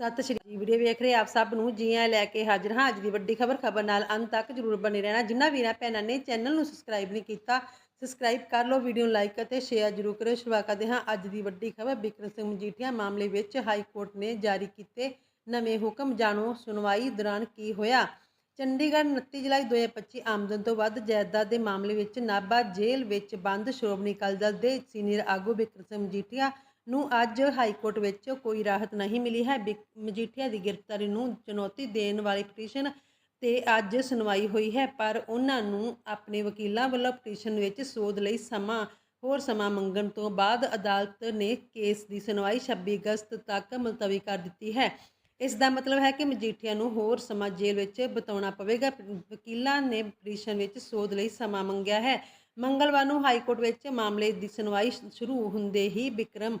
ਸਤਿ ਸ਼੍ਰੀ ਅਕਾਲ ਵੀਡੀਓ ਵੇਖ ਰਹੇ ਆਪ ਸਭ ਨੂੰ, ਜੀ ਲੈ ਕੇ ਹਾਜ਼ਰ ਹਾਂ। ਅੱਜ ਦੀ ਵੱਡੀ ਖਬਰ ਖਬਰ ਨਾਲ ਅੰਤ ਤੱਕ ਜਰੂਰ ਬਣੇ ਰਹਿਣਾ। ਜਿਨ੍ਹਾਂ ਵੀਰਾਂ, ਭੈਣਾਂ ਨੇ ਚੈਨਲ ਨੂੰ ਸਬਸਕ੍ਰਾਈਬ ਨਹੀਂ ਕੀਤਾ ਸਬਸਕ੍ਰਾਈਬ ਕਰ ਲਓ ਵੀਡੀਓ ਨੂੰ ਲਾਈਕ ਅਤੇ ਸ਼ੇਅਰ ਜਰੂਰ ਕਰਿਓ। ਸ਼ੁਰੂਆਤ ਕਰਦੇ ਹਾਂ ਅੱਜ ਦੀ ਵੱਡੀ ਖਬਰ। ਬਿਕਰਮ ਸਿੰਘ ਮਜੀਠੀਆ ਮਾਮਲੇ ਵਿੱਚ ਹਾਈ ਕੋਰਟ ਨੇ ਜਾਰੀ ਕੀਤੇ ਨਵੇਂ ਹੁਕਮ। ਜਾਣੋ ਸੁਣਵਾਈ ਦੌਰਾਨ ਕੀ ਹੋਇਆ? ਚੰਡੀਗੜ੍ਹ 29 ਜੁਲਾਈ 2025 ਆਮਦਨ ਤੋਂ ਵੱਧ ਜਾਇਦਾਦ ਦੇ ਮਾਮਲੇ ਵਿੱਚ ਨਾਭਾ ਜੇਲ੍ਹ ਵਿੱਚ ਬੰਦ, ਸ਼੍ਰੋਮਣੀ ਅਕਾਲੀ ਦਲ ਦੇ ਸੀਨੀਅਰ ਆਗੂ ਬਿਕਰਮ ਸਿੰਘ ਮਜੀਠੀਆ ਨੂੰ ਅੱਜ ਹਾਈ ਕੋਰਟ ਵਿੱਚ ਕੋਈ ਰਾਹਤ ਨਹੀਂ ਮਿਲੀ ਹੈ। ਬਿਕ- ਮਜੀਠੀਆ ਦੀ ਗ੍ਰਿਫਤਾਰੀ ਨੂੰ ਚੁਣੌਤੀ ਦੇਣ ਵਾਲੀ ਪਟੀਸ਼ਨ ਤੇ ਅੱਜ ਸੁਣਵਾਈ ਹੋਈ ਹੈ, ਪਰ ਉਹਨਾਂ ਨੂੰ ਆਪਣੇ ਵਕੀਲਾਂ ਵੱਲੋਂ ਪਟੀਸ਼ਨ ਵਿੱਚ ਸੋਧ ਲਈ ਸਮਾਂ, ਹੋਰ ਸਮਾਂ ਮੰਗਣ ਤੋਂ ਬਾਅਦ ਅਦਾਲਤ ਨੇ ਕੇਸ ਦੀ ਸੁਣਵਾਈ 26 ਅਗਸਤ ਤੱਕ ਮੁਲਤਵੀ ਕਰ ਦਿੱਤੀ ਹੈ। ਇਸ ਦਾ ਮਤਲਬ ਹੈ ਕਿ ਮਜੀਠੀਆ ਨੂੰ ਹੋਰ ਸਮਾਂ ਜੇਲ੍ਹ ਵਿੱਚ ਬਿਤਾਉਣਾ ਪਵੇਗਾ। ਵਕੀਲਾਂ ਨੇ ਪਟੀਸ਼ਨ ਵਿੱਚ ਸੋਧ ਲਈ ਸਮਾਂ ਮੰਗਿਆ ਹੈ। ਮੰਗਲਵਾਰ ਨੂੰ ਹਾਈ ਕੋਰਟ ਵਿੱਚ ਮਾਮਲੇ ਦੀ ਸੁਣਵਾਈ ਸ਼ੁਰੂ ਹੁੰਦੇ ਹੀ ਬਿਕਰਮ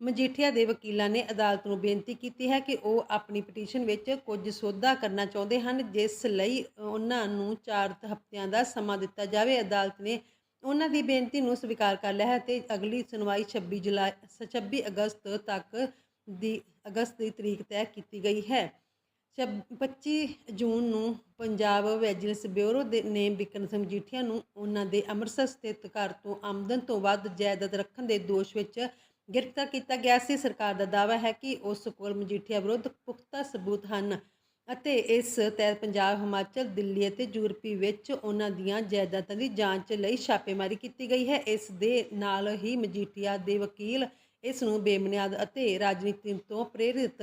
ਮਜੀਠੀਆ ਦੇ ਵਕੀਲਾਂ ਨੇ ਅਦਾਲਤ ਨੂੰ ਬੇਨਤੀ ਕੀਤੀ ਹੈ ਕਿ ਉਹ ਆਪਣੀ ਪਟੀਸ਼ਨ ਵਿੱਚ ਕੁਝ ਸੋਧਾ ਕਰਨਾ ਚਾਹੁੰਦੇ ਹਨ, ਜਿਸ ਲਈ ਉਹਨਾਂ ਨੂੰ 4 ਹਫ਼ਤਿਆਂ ਦਾ ਸਮਾਂ ਦਿੱਤਾ ਜਾਵੇ। ਅਦਾਲਤ ਨੇ ਉਹਨਾਂ ਦੀ ਬੇਨਤੀ ਨੂੰ ਸਵੀਕਾਰ ਕਰ ਲਿਆ ਹੈ ਤੇ ਅਗਲੀ ਸੁਣਵਾਈ 26 ਜੁਲਾਈ 26 ਅਗਸਤ ਤੱਕ ਦੀ, ਅਗਸਤ ਦੀ ਤਰੀਕ ਤੈਅ ਕੀਤੀ ਗਈ ਹੈ। 25 ਜੂਨ ਨੂੰ ਪੰਜਾਬ ਵਿਜੀਲੈਂਸ ਬਿਊਰੋ ਦੇ ਨੇ ਬਿਕਰਮ ਸਿੰਘ ਮਜੀਠੀਆ ਨੂੰ ਉਹਨਾਂ ਦੇ ਅੰਮ੍ਰਿਤਸਰ ਸਥਿਤ ਘਰ ਤੋਂ ਆਮਦਨ ਤੋਂ ਵੱਧ ਜਾਇਦਾਦ ਰੱਖਣ ਦੇ ਦੋਸ਼ ਵਿੱਚ ਗ੍ਰਿਫਤਾਰ ਕੀਤਾ ਗਿਆ ਸੀ। ਸਰਕਾਰ ਦਾ ਦਾਅਵਾ ਹੈ ਕਿ ਉਸ ਕੋਲ ਮਜੀਠੀਆ ਵਿਰੁੱਧ ਪੁਖਤਾ ਸਬੂਤ ਹਨ ਅਤੇ ਇਸ ਤਹਿਤ ਪੰਜਾਬ, ਹਿਮਾਚਲ, ਦਿੱਲੀ ਅਤੇ ਯੂਰਪੀ ਵਿੱਚ ਉਹਨਾਂ ਦੀਆਂ ਜਾਇਦਾਦਾਂ ਦੀ ਜਾਂਚ ਲਈ ਛਾਪੇਮਾਰੀ ਕੀਤੀ ਗਈ ਹੈ। ਇਸ ਦੇ ਨਾਲ ਹੀ ਮਜੀਠੀਆ ਦੇ ਵਕੀਲ ਇਸ ਨੂੰ ਬੇਬੁਨਿਆਦ ਅਤੇ ਰਾਜਨੀਤੀ ਤੋਂ ਪ੍ਰੇਰਿਤ